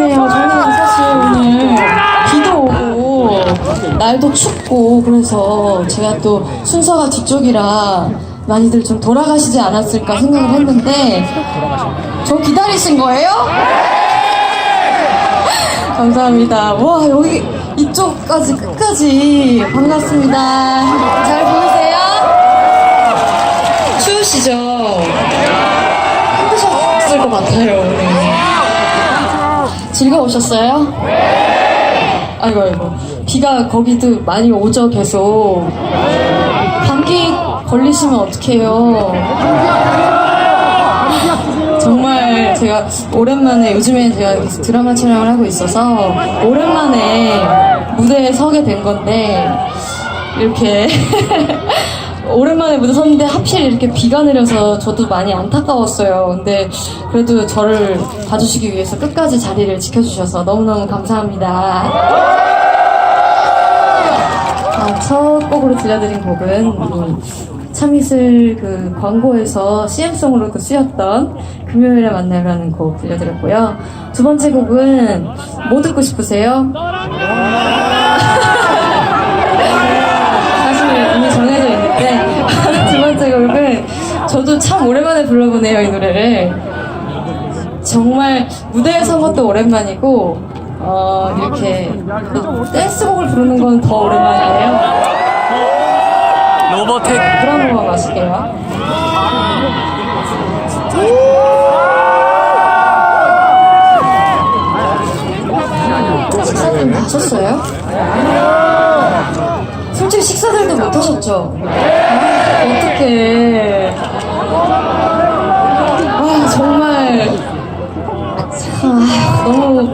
미안해요. 저는 사실 오늘 비도 오고 날도 춥고 그래서 제가 또 순서가 뒤쪽이라 많이들 좀 돌아가시지 않았을까 생각을 했는데 저 기다리신 거예요? 네! 감사합니다. 와 여기 이쪽까지 끝까지 반갑습니다. 잘 보이세요? 추우시죠? 힘드셨을 것 같아요 오늘. 즐거우셨어요? 아이고 아이고. 비가 거기도 많이 오죠 계속. 감기 걸리시면 어떡해요? 정말 제가 오랜만에 요즘에 제가 드라마 촬영을 하고 있어서 오랜만에 무대에 서게 된 건데 이렇게 오랜만에 무대 섰는데 하필 이렇게 비가 내려서 저도 많이 안타까웠어요. 근데 그래도 저를 봐주시기 위해서 끝까지 자리를 지켜주셔서 너무너무 감사합니다. 아, 첫 곡으로 들려드린 곡은 음, 참이슬 그 광고에서 CM송으로도 쓰였던 금요일에 만나라는 곡 들려드렸고요. 두 번째 곡은 뭐 듣고 싶으세요? 저도 참 오랜만에 불러보네요 이 노래를 정말 무대에 선 것도 오랜만이고 어 이렇게 또 댄스곡을 부르는 건 더 오랜만이에요 로버텍 그런 거 마실게요 식사들 다 하셨어요? 솔직히 식사들도 못 하셨죠? 아, 어떡해. 아, 정말. 아, 너무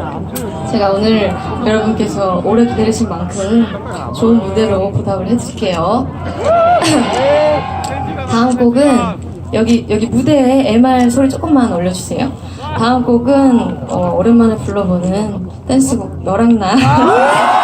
제가 오늘 여러분께서 오래 기다리신 만큼 좋은 무대로 보답을 해드릴게요. 다음 곡은 여기 여기 무대에 MR 소리 조금만 올려주세요. 다음 곡은 어, 오랜만에 불러보는 댄스곡 너랑 나.